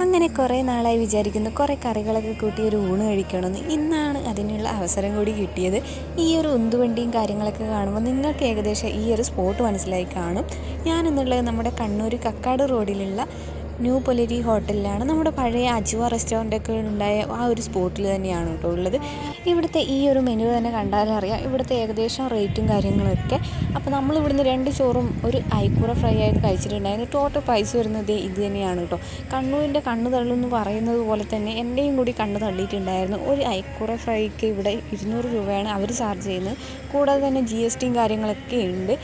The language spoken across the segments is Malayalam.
അങ്ങനെ കുറേ നാളായി വിചാരിക്കുന്നു. കുറേ കറികളൊക്കെ കൂട്ടി ഒരു ഊണ് കഴിക്കണമെന്ന്. ഇന്നാണ് അതിനുള്ള അവസരം കൂടി കിട്ടിയത്. ഈ ഒരു ഉന്തുവണ്ടിയും കാര്യങ്ങളൊക്കെ കാണുമ്പോൾ നിങ്ങൾക്ക് ഏകദേശം ഈ ഒരു സ്പോട്ട് മനസ്സിലായി കാണും. ഞാനെന്നുള്ളത് നമ്മുടെ കണ്ണൂർ കക്കാട് റോഡിലുള്ള ന്യൂ പൊലരി ഹോട്ടലിലാണ് നമ്മുടെ പഴയ അജുവ റെസ്റ്റോറന്റൊക്കെ ഉണ്ടായ ആ ഒരു സ്പോട്ടിൽ തന്നെയാണ് കേട്ടോ ഉള്ളത്. ഇവിടുത്തെ ഈ ഒരു മെനു തന്നെ കണ്ടാലറിയാം ഇവിടുത്തെ ഏകദേശം റേറ്റും കാര്യങ്ങളൊക്കെ. അപ്പോൾ നമ്മൾ ഇവിടുന്ന് രണ്ട് ചോറും ഒരു ഐക്കൂറ ഫ്രൈ ആയിട്ട് കഴിച്ചിട്ടുണ്ടായിരുന്നു. ടോട്ടൽ പ്രൈസ് വരുന്നത് ഇത് തന്നെയാണ് കേട്ടോ. കണ്ണൂരിന്റെ കണ്ണ് തള്ളുമെന്ന് പറയുന്നത് പോലെ തന്നെ എന്റെയും കൂടി കണ്ണ് തള്ളിയിട്ടുണ്ടായിരുന്നു. ഒരു ഐക്കൂറ ഫ്രൈക്ക് ഇവിടെ ഇരുന്നൂറ് രൂപയാണ് അവർ ചാർജ് ചെയ്യുന്നത്. കൂടാതെ തന്നെ ജി എസ് ടിയും കാര്യങ്ങളൊക്കെ ഉണ്ട്.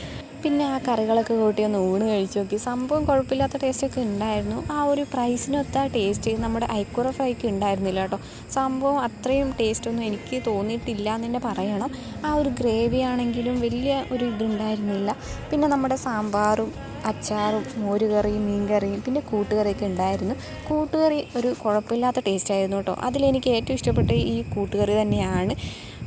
പിന്നെ ആ കറികളൊക്കെ കൂട്ടി ഒന്ന് ഊണ് കഴിച്ച് നോക്കി. സംഭവം കുഴപ്പമില്ലാത്ത ടേസ്റ്റൊക്കെ ഉണ്ടായിരുന്നു. ആ ഒരു പ്രൈസിനൊത്ത ടേസ്റ്റ് നമ്മുടെ ഐക്കുറ ഫ്രൈക്ക് ഉണ്ടായിരുന്നില്ല കേട്ടോ. സംഭവം അത്രയും ടേസ്റ്റൊന്നും എനിക്ക് തോന്നിയിട്ടില്ല എന്ന് തന്നെ പറയണം. ആ ഒരു ഗ്രേവി ആണെങ്കിലും വലിയ ഒരു ഇതുണ്ടായിരുന്നില്ല. പിന്നെ നമ്മുടെ സാമ്പാറും അച്ചാറും മോരുകറിയും മീൻകറിയും പിന്നെ കൂട്ടുകറിയൊക്കെ ഉണ്ടായിരുന്നു. കൂട്ടുകറി ഒരു കുഴപ്പമില്ലാത്ത ടേസ്റ്റ് ആയിരുന്നു കേട്ടോ. അതിലെനിക്ക് ഏറ്റവും ഇഷ്ടപ്പെട്ട ഈ കൂട്ടുകറി തന്നെയാണ്.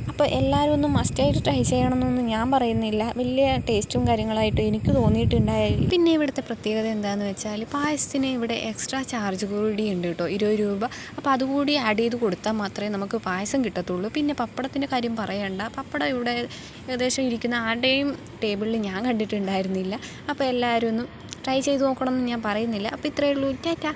അപ്പോൾ എല്ലാവരും ഒന്നും മസ്റ്റായിട്ട് ട്രൈ ചെയ്യണമെന്നൊന്നും ഞാൻ പറയുന്നില്ല. വലിയ ടേസ്റ്റും കാര്യങ്ങളായിട്ട് എനിക്ക് തോന്നിയിട്ടുണ്ടായില്ല. പിന്നെ ഇവിടുത്തെ പ്രത്യേകത എന്താണെന്ന് വെച്ചാൽ പായസത്തിന് ഇവിടെ എക്സ്ട്രാ ചാർജ് കൂടി ഉണ്ട് കേട്ടോ ഇരുപത് രൂപ. അപ്പോൾ അതുകൂടി ആഡ് ചെയ്ത് കൊടുത്താൽ മാത്രമേ നമുക്ക് പായസം കിട്ടത്തുള്ളൂ. പിന്നെ പപ്പടത്തിന്റെ കാര്യം പറയണ്ട. പപ്പടം ഇവിടെ ഏകദേശം ഇരിക്കുന്ന ആരുടെയും ടേബിളിൽ ഞാൻ കണ്ടിട്ടുണ്ടായിരുന്നില്ല. അപ്പോൾ എല്ലാവരും ഒന്ന് ട്രൈ ചെയ്ത് നോക്കണം എന്ന് ഞാൻ പറയുന്നില്ല. അപ്പോൾ ഇത്രയേ ഉള്ളൂ. ടാറ്റ.